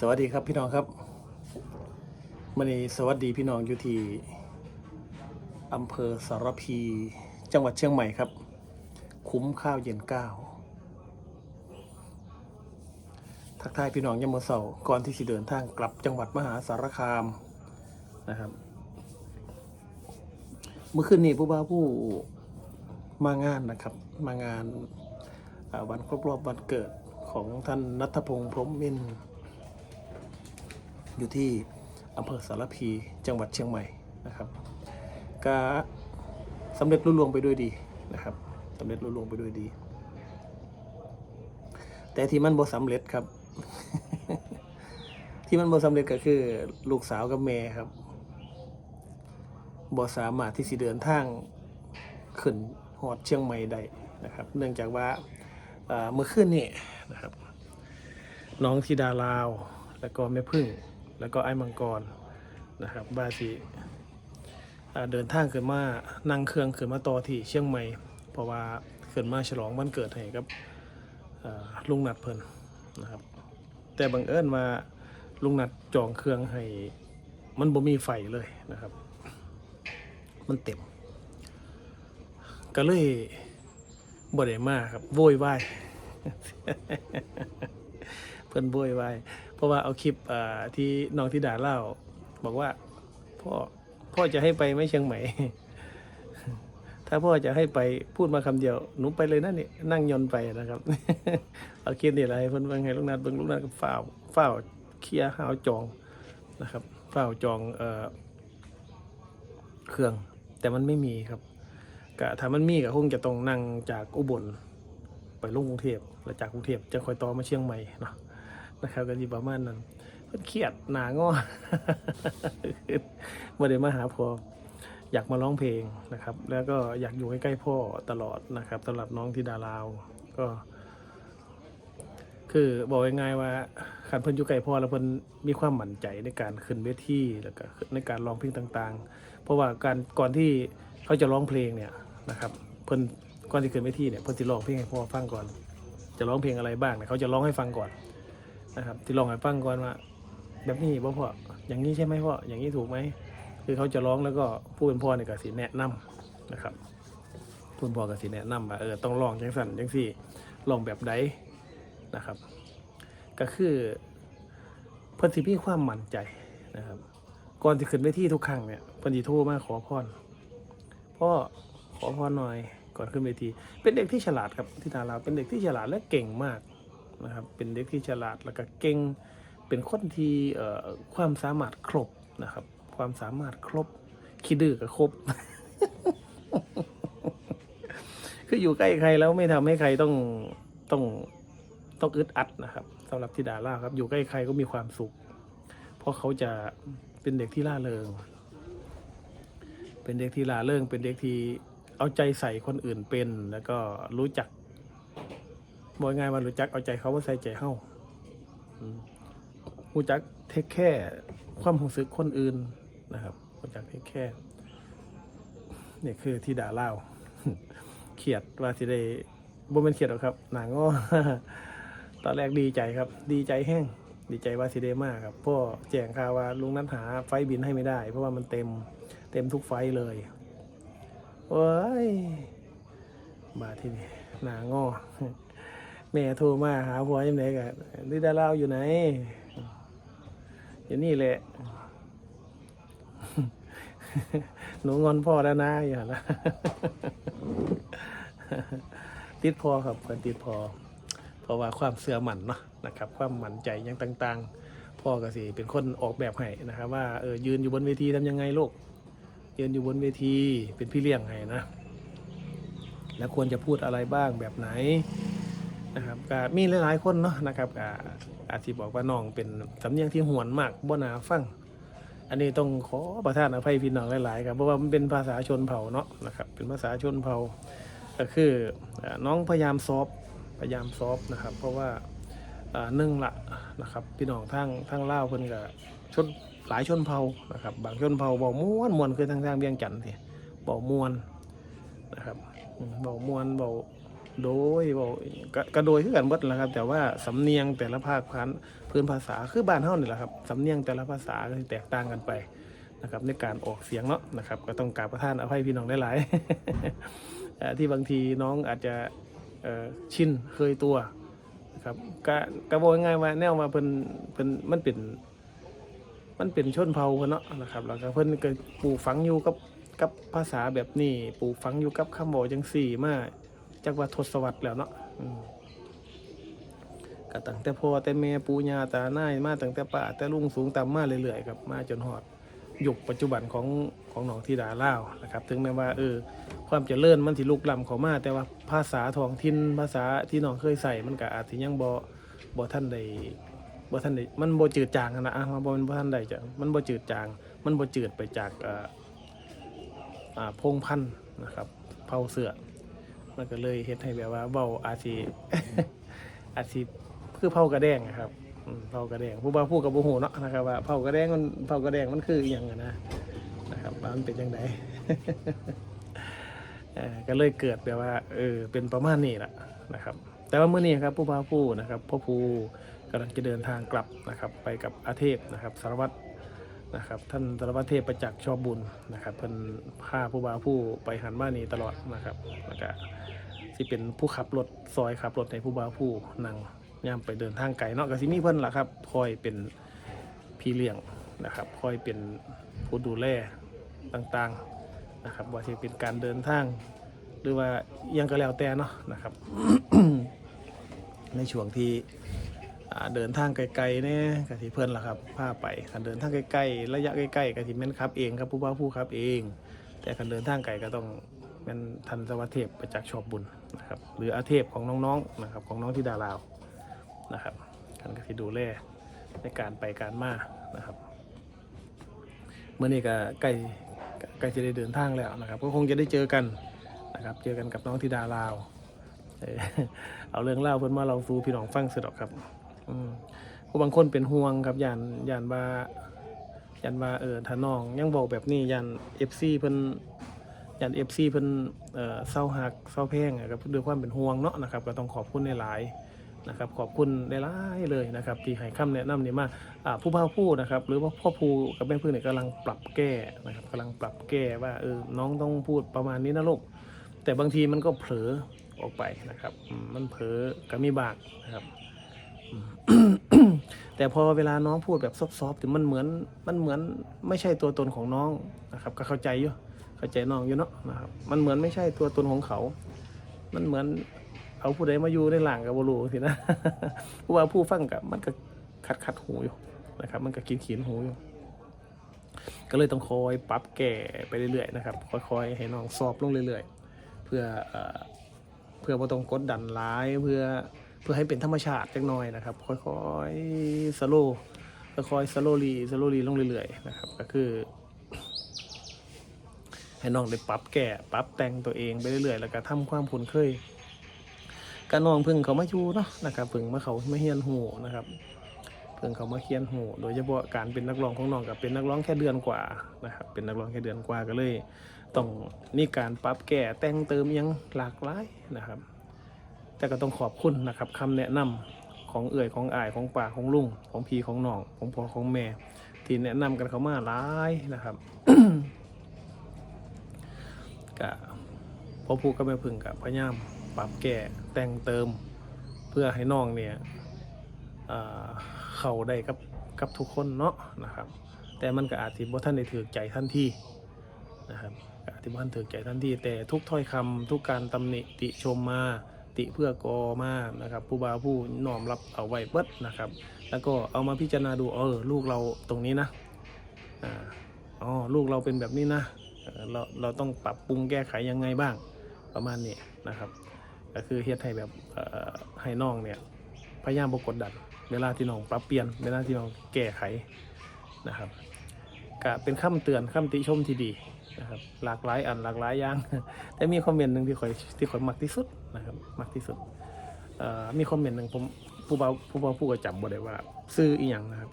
สวัสดีครับพี่น้องครับมันนี้สวัสดีพี่น้องอยู่ที่อำเภอสารพี จังหวัดเชียงใหม่ครับ คุ้มข้าวเย็นก้าวทักทายพี่น้องยามมอเสาร์ก่อนที่สิเดินทางกลับจังหวัดมหาสารคามนะครับ เมื่อคืนนี้ผู้บ่าวผู้มางานนะครับ มางานวันครบรอบวันเกิดของท่านนัทพงษ์พรหมมินทร์ อยู่ที่อำเภอสารพีจังหวัดเชียงใหม่นะครับก็สำเร็จรุ่ล่วงไปด้วยดีนะครับสำเร็จรุ่ล่วงไปด้วยดี แต่ที่มันบ่สำเร็จครับ ที่มันบ่สำเร็จก็คือลูกสาวกับแม่ครับบ่สามารถที่สิเดินทางขึ้นฮอดเชียงใหม่ได้นะครับ เนื่องจากว่าเอ่อเมื่อคืนนี่นะครับ น้องธิดาลาว แล้วก็แม่พึ่ง แล้วก็ไอ้มังกรนะครับบาสิเดินทางขึ้นมานั่งเครื่องขึ้นมาต่อที่เชียงใหม่ เพราะว่าขึ้นมาฉลองวันเกิดให้กับลุงนัดเพิ่นนะครับ แต่บังเอิญว่าลุงนัดจองเครื่องให้มันบ่มีไฟเลยนะครับ มันเต็ม ก็เลยบ่ได้มาครับโวยวายเพิ่นโวยวาย เพราะว่าเอาคลิปที่น้องธิดาเล่า บอกว่าพ่อพ่อจะให้ไปไม่เชียงใหม่ ถ้าพ่อจะให้ไปพูดมาคำเดียวหนูไปเลยนั่นนี่นั่งยนไปนะครับ เอาคลิปนี่อะไรเพิ่นเบิ่งให้ลูกนัดเบิ่งลูกนัดก็ฝ้าฝ้าเคลียร์หาวจองนะครับฝ้าวจองเอ่อเครื่อง แต่มันไม่มีครับกะถ้ามันมีก็คงจะต้องนั่งจากอุบลไปลงกรุงเทพแล้วจากกรุงเทพจะคอยต่อมาเชียงใหม่เนาะ นะครับก็ที่ประมาณนั้นเพิ่นเครียดหนางอบ่ได้มาหาพ่ออยากมาร้องเพลงนะครับ แล้วก็อยากอยู่ใกล้ๆพ่อตลอดนะครับสำหรับน้องที่ดาลาวก็ คือบอกง่ายๆว่าขันเพิ่นอยู่ใกล้พ่อแล้วเพิ่นมีความมั่นใจในการขึ้นเวทีแล้วก็ในการร้องเพลงต่าง ๆ เพราะว่าการก่อนที่เขาจะร้องเพลงเนี่ยนะครับ เพิ่นก่อนที่ขึ้นเวทีเนี่ยเพิ่นจะร้องเพลงให้พ่อฟังก่อน จะร้องเพลงอะไรบ้างเนี่ยเขาจะร้องให้ฟังก่อน นะครับ ที่ร้องให้ฟังก่อนว่า แบบนี้บ่พ่ออย่างนี้ใช่ไหมพ่ออย่างนี้ถูกไหมคือเขาจะร้องแล้วก็ผู้เป็นพ่อเนี่ยก็สิแนะนำนะครับผู้เป็นพ่อก็สิแนะนำว่าเออต้องร้องจังสั่นจังสี่ร้องแบบใดนะครับ ก็คือเพิ่นสิมีความมั่นใจนะครับก่อนที่ขึ้นเวทีทุกครั้งเนี่ยเพิ่นสิโทรมาขอพรพ่อขอพรหน่อยก่อนขึ้นเวที เป็นเด็กที่ฉลาดครับที่ดาราเป็นเด็กที่ฉลาดและเก่งมาก นะครับเป็นเด็กที่ฉลาดแล้วก็เก่งเป็นคนที่เอ่อความสามารถครบนะครับ ความสามารถครบคิดดื้อก็ครบคืออยู่ใกล้ใครแล้วไม่ทำให้ใครต้องต้องต้องอึดอัดนะครับสำหรับธิดาล่าครับ อยู่ใกล้ใครก็มีความสุข เพราะเขาจะเป็นเด็กที่ล่าเริง เป็นเด็กที่ล่าเริง เป็นเด็กที่เอาใจใส่คนอื่นเป็น แล้วก็รู้จัก บอกง่ายๆว่ารู้จักเอาใจเขาว่าใส่ใจเฮาอืมรู้จักเทคแค่ความรู้สึกคนอื่นนะครับรู้จักเทคแค่เนี่ยคือที่ด่าเล่าเครียดว่าสิได้บ่เป็นเครียดหรอกครับ หนังก็ตอนแรกดีใจครับ ดีใจแห้งดีใจว่าสิได้มากครับพ่อแจ้งข่าวว่าลุงนัดหาไฟล์บินให้ไม่ได้ เพราะว่ามันเต็มเต็มทุกไฟล์เลยโอ้ยบาที่นี่หนางอ แม่โทรมาหาพ่อยังไงกันดิดาลาอยู่ไหน อยู่นี่แหละ หนูงอนพ่อแล้วนะอย่าละติดพอครับเพื่อนติดพอ เพราะว่าความเสื่อมันเนาะนะครับ ความหมั่นใจยังต่าง ๆ พ่อก็สิเป็นคนออกแบบให้นะครับว่าเออยืนอยู่บนเวทีทำยังไงลูกยืนอยู่บนเวทีเป็นพี่เลี้ยงให้นะ แล้วควรจะพูดอะไรบ้างแบบไหน นะครับก็มีหลายๆคนเนาะนะครับก็อาจจะบอกว่าน้องเป็นสำเนียงที่หวนมากบ่นาฟัง อันนี้ต้องขอประทานอภัยพี่น้องหลายๆครับเพราะว่ามันเป็นภาษาชนเผ่าเนาะนะครับเป็นภาษาชนเผ่าก็คือน้องพยายามซอฟพยายามซอฟนะครับ เพราะว่าหนึ่งละนะครับพี่น้องทางทางเล่าเพิ่นก็ชนหลายชนเผ่านะครับบางชนเผ่าบอกม่วนมวนคือทางทางเวียงจันทน์ที่บอกมวนนะครับบอกมวนบอก โดยบอกก็โดยคือกันหมดแหละครับ แต่ว่าสำเนียงแต่ละภาคพันพื้นภาษาคือบ้านเฮานี่แหละครับสำเนียงแต่ละภาษาก็แตกต่างกันไปนะครับ ในการออกเสียงเนาะนะครับ ก็ต้องกราบประทานอภัยพี่น้องได้หลายๆที่บางทีน้องอาจจะชินเคยตัวนะครับก็ก็บอกง่ายๆว่าแนวมาเพิ่นเพิ่นมันเป็นมันเป็นชนเผ่าเพิ่นเนาะนะครับแล้วก็เพิ่นก็ปลูกฝังอยู่กับกับภาษาแบบนี้ปลูกฝังอยู่กับคำบอกจังสี่มา จากว่าทศวรรษแล้วเนาะก็ตั้งแต่พ่อแต่แม่ปู่ย่าตานายมาตั้งแต่ป้าแต่ลุงสูงต่ำมาเรื่อยๆครับมาจนฮอดยุคปัจจุบันของของหนองที่ดาล่าวนะครับ ถึงแม้ว่าเออความเจริญมันสิลุกล้ำเข้ามา แต่ว่าภาษาท้องถิ่นภาษาที่น้องเคยใส่มันก็อาจสิยังบ่บ่ทันได้บ่ทันได้มันบ่จืดจางนะอะมันบ่มันบ่ทันได้จะมันบ่จืดจาง มันบ่จืดไปจากอ่ออ่าพงพันธุ์นะครับ เผาเสือ มันก็เลยเฮ็ดให้แบบว่าเว้าอาจสิ อาจสิคือเผากระแดงอะครับอืมเผากระแดงผู้บ่าวผู้กับบ่ฮู้เนาะนะครับว่าเผากระแดงมันเผากระแดงมันคืออีหยังอะนะนะครับว่ามันเป็นจังได เอ่อก็เลยเกิดแบบว่าเออเป็นประมาณนี้แหละนะครับ แต่ว่าเมื้อนี้ครับผู้บ่าวผู้นะครับพ่อผู้กำลังจะเดินทางกลับนะครับ ไปกับอาเทพนะครับสารวัตร นะครับท่านสารวัตรเทพประจักษ์ชอบบุญนะครับเพิ่นพาผู้บาผู้ไปหันบ้านนี้ตลอดนะครับแล้วก็ที่เป็นผู้ขับรถซอยขับรถในผู้บาผู้นั่งย่ามไปเดินทางไกลเนาะก็สิมี่เพิ่นล่ะครับคอยเป็นพี่เลี้ยงนะครับคอยเป็นผู้ดูแลต่างๆนะครับว่าจะเป็นการเดินทาง หรือว่ายังก็แล้วแต่เนาะนะครับ ในช่วงที่ เดินทางไกลๆเนี่ยกะทิเพื่อนล่ะครับพาไปคันเดินทางใกล้ๆระยะใกล้ๆกะทิแม่นครับเองครับผู้ว่าผู้ครับเอง แต่คันเดินทางไกลก็ต้องเป็นทันสวัสดิ์เทพประจักษ์ชอบบุญนะครับหรืออาเทพของน้องๆนะครับของน้องที่ดาลาวนะครับคันกะทิดูแลในการไปการมานะครับเมื่อนี้ก็ใกล้ใกล้จะได้เดินทางแล้วนะครับ ก็คงจะได้เจอกันนะครับ เจอกันกับน้องที่ดาลาว เอาเรื่องเล่าเพิ่นมาเราสู่พี่น้องฟังเสยดอกครับ อืมผู้บางคนเป็นห่วงครับย่านย่านว่าย่านว่าเออถ้าน้องยังบอกแบบนี้ย่าน FC เพิ่นย่าน FC เพิ่นเอ่อเศร้าหักเศร้าแพงอะครับด้วยความเป็นห่วงเนาะนะครับ ก็ต้องขอบคุณหลายๆนะครับ ขอบคุณหลายๆเลยนะครับ ที่ให้คำแนะนำนี่มาอ่าผู้พ่อผู้นะครับ หรือว่าพ่อผู้กับแม่พึ่งเนี่ยกำลังปรับแก้นะครับกำลังปรับแก้ว่าเออน้องต้องพูดประมาณนี้นะลูกแต่บางทีมันก็เผลอออกไปนะครับ มันเผลอก็มีบางนะครับ แต่พอเวลาน้องพูดแบบซอฟๆถึงมันเหมือนมันเหมือนไม่ใช่ตัวตนของน้องนะครับ ก็เข้าใจอยู่เข้าใจน้องอยู่เนาะนะครับมันเหมือนไม่ใช่ตัวตนของเขา มันเหมือนเอาผู้ใดมาอยู่ในหลังกับบรูสินะผู้ว่าผู้ฟังกับมันก็ขัดขัดหูอยู่นะครับ มันก็ขีดขีนหูอยู่ก็เลยต้องคอยปรับแก้ไปเรื่อยๆนะครับค่อยๆให้น้องสอบลงเรื่อยๆ เพื่อเพื่อบ่ต้องกดดันร้ายเพื่อ พื่อให้เป็นธรรมชาติจักหน่อยนะครับ ค่อยๆสโลค่อยๆสโลลีสโลลีลงเรื่อยๆนะครับ ก็คือ ให้น้องได้ปรับแก้ปรับแต่งตัวเองไปเรื่อยๆ แล้วก็ทำความคุ้นเคยการน้องพึ่งเขามาอยู่เนาะนะครับพึ่งมาเขามาเฮียนหูนะครับเพิ่งเขามาเคียนหูโดยเฉพาะการเป็นนักร้องของน้องกับเป็นนักร้องแค่เดือนกว่านะครับ เป็นนักร้องแค่เดือนกว่าก็เลย ต้องมีการปรับแก้แต่งเติมยังหลากหลายนะครับ แต่ก็ต้องขอบคุณนะครับคำแนะนำของเอื่อยของอายของป่าของลุงของพี่ของน้องของพ่อของแม่ ที่แนะนำกันเขามาหลายนะครับก็พ่อพูดก็ไม่พึงกับพยายามปรับแก้แต่งเติม เพื่อให้น้องเนี่ยเข้าได้กับกับทุกคนเนาะนะครับ แต่มันก็อาจจะบ่ท่านได้ถือใจทันที่นะครับอาจจะบ่ท่านถือใจทันที่แต่ทุกถ้อยคำทุกการตำหนิติชมมา ติเพื่อกอมานะครับผู้บาผู้น้อมรับเอาไว้เบิดนะครับ แล้วก็เอามาพิจารณาดูเออลูกเราตรงนี้นะอ๋อลูกเราเป็นแบบนี้นะเราเราต้องปรับปรุงแก้ไขยังไงบ้างประมาณนี้นะครับก็คือเฮ็ดให้แบบให้น้องเนี่ยพยายามบกดดันเวลาที่น้องปรับเปลี่ยนเวลาที่น้องแก้ไขนะครับก็เป็นคำเตือนคำติชมที่ดี นะครับหลากหลายอันหลากหลายอย่าง แต่มีคอมเมนต์หนึ่งที่ข่อยที่ข่อยมักที่สุดนะครับมักที่สุดมีคอมเมนต์หนึ่งผมผู้เบาผู้เบาผู้ก็จำบ่ได้ว่า ซื้ออีหยังนะครับ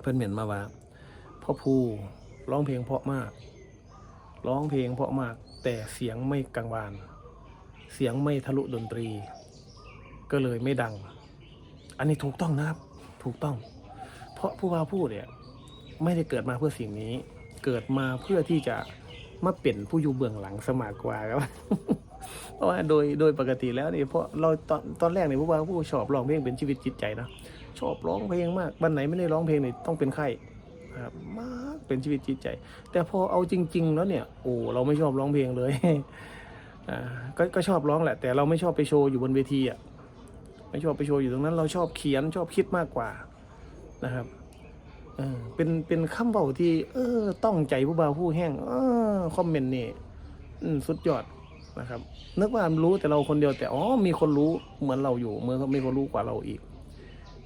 เพื่อนเหมียนมาว่าพ่อผู้ร้องเพลงเพราะมาก ร้องเพลงเพราะมาก แต่เสียงไม่กังวาน เสียงไม่ทะลุดนตรี ก็เลยไม่ดัง อันนี้ถูกต้องนะครับ ถูกต้อง เพราะผู้ว่าพูดเนี่ย ไม่ได้เกิดมาเพื่อสิ่งนี้ เกิดมาเพื่อที่จะมาเป็นผู้อยู่เบื้องหลังสมากกว่าครับ เพราะว่าโดยโดยปกติแล้วนี่เพราะเราตอนตอนแรกเนี่ยผู้ว่าผู้ชอบร้องเพลงเป็นชีวิตจิตใจนะชอบร้องเพลงมากวันไหนไม่ได้ร้องเพลงเนี่ยต้องเป็นไข้ครับมากเป็นชีวิตจิตใจ แต่พอเอาจริง ๆ แล้วเนี่ยโอ้เราไม่ชอบร้องเพลงเลยอ่าก็ก็ชอบร้องแหละ แต่เราไม่ชอบไปโชว์อยู่บนเวทีอะไม่ชอบไปโชว์อยู่ตรงนั้น เราชอบเขียนชอบคิดมากกว่านะครับ เออเป็นเป็นคำเบาที่ เออ ต้องใจผู้บ่าวผู้แห้งเออคอมเมนต์นี่สุดยอดนะครับนึกว่ารู้แต่เราคนเดียวแต่อ๋อมีคนรู้เหมือนเราอยู่เมื่อมีคนรู้กว่าเราอีก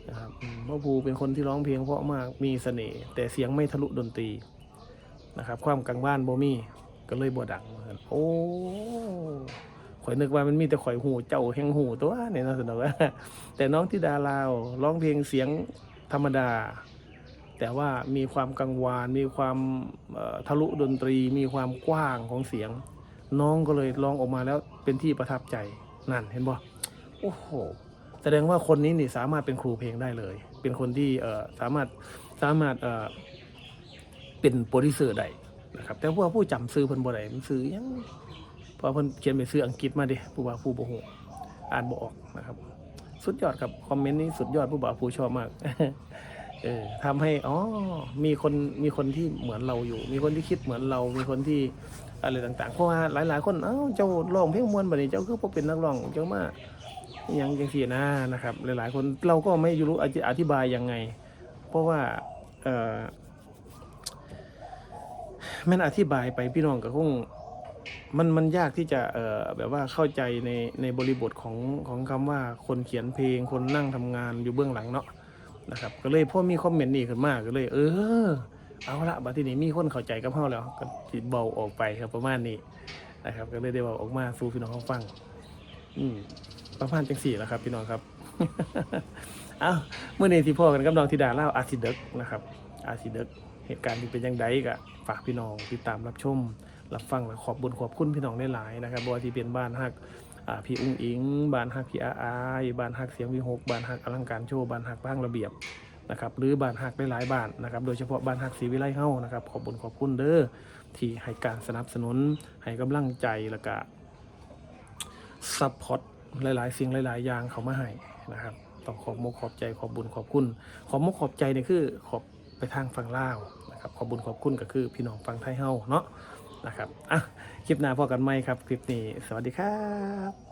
นะครับพ่อภูเป็นคนที่ร้องเพลงเพราะมากมีเสน่ห์แต่เสียงไม่ทะลุดนตรีนะครับ ความกังวานบ่มีก็เลยบ่ดังว่าซั่นโอ้ข่อยนึกว่ามันมีแต่ข่อยหูเจ้าแห่งหูตัวเนี่ยนะสนุกว่าแต่น้องที่ดาลาวร้องเพลงเสียงธรรมดา แต่ว่ามีความกังวาน มีความทะลุดนตรี มีความกว้างของเสียง น้องก็เลยร้องออกมาแล้วเป็นที่ประทับใจนั่นเห็นบ่โอ้โหแสดงว่าคนนี้นี่สามารถเป็นครูเพลงได้เลย เป็นคนที่สามารถสามารถเอ่อเป็นโปรดิวเซอร์ได้นะครับแต่พวกผู้จำซื้อเพิ่นบ่ได้มันซื้อยังเพราะเพิ่นเขียนเป็นซื้ออังกฤษมาด้ผู้ว่าผู้บ่ฮู้อ่านบ่ออกนะครับ สุดยอดครับคอมเมนต์นี้สุดยอดผู้บ่าวผู้ชอบมาก เออทำให้อ๋อมีคนมีคนที่เหมือนเราอยู่ มีคนที่คิดเหมือนเรา มีคนที่อะไรต่างๆเพราะว่าหลาย ๆ คนเอ้าเจ้าร้องเพลงมวนบัดนี้เจ้าคือบ่เป็นนักร้องเจ้ามาอหยังจังซี่นะนะครับ หลาย ๆ คนเราก็ไม่รู้จะอธิบายยังไง เพราะว่าเออแม่นอธิบายไปพี่น้องก็คงมันมันยากที่จะเอ่อแบบว่าเข้าใจในในบริบทของของคำว่าคนเขียนเพลงคนนั่งทำงานอยู่เบื้องหลังเนาะ นะครับ ก็เลยพอมีคอมเมนต์นี่ขึ้นมาก็เลย เออ เอาละบัดทีนี้มีคนเข้าใจกับเฮาแล้ว ก็สิเบาออกไปครับประมาณนี้นะครับ ก็เลยได้เบาออกมาสู่พี่น้องเขาฟัง อืมประมาณจังสี่แล้วครับ พี่น้องครับเอาเมื่อนี้ที่พ่อกันกับน้องธิดาเล่าอาซิเด็กนะครับ อาซิเด็กเหตุการณ์ที่เป็นยังไงก็ฝากพี่น้องติดตามรับชมรับฟังและขอบบุญขอบคุณพี่น้องได้หลายๆนะครับบ่ที่เป็นบ้านฮัก พี่อุ้งอิงบานฮักพี่อาอายบานฮักเสียงวิหกบานฮักอลังการโชว์บานฮักบ้างระเบียบนะครับหรือบานฮักได้หลายบานนะครับโดยเฉพาะบานฮักศรีวิไลเฮ้านะครับขอบคุญขอบคุณเด้อที่ให้การสนับสนุนให้กำลังใจแล้วก็ซัพพอร์ตหลายๆ สิ่งหลาย ๆ อย่างเขามาให้นะครับต้องขอบมกขอบใจขอบบุญขอบคุณ ขอบมกขอบใจเนี่ยคือขอบไปทางฝั่งลาวนะครับขอบบุญขอบคุณก็คือพี่น้องฝั่งไทยเฮ้าเนาะ นะครับอะคลิปหน้าพอกันไหมครับ คลิปนี้ สวัสดีครับ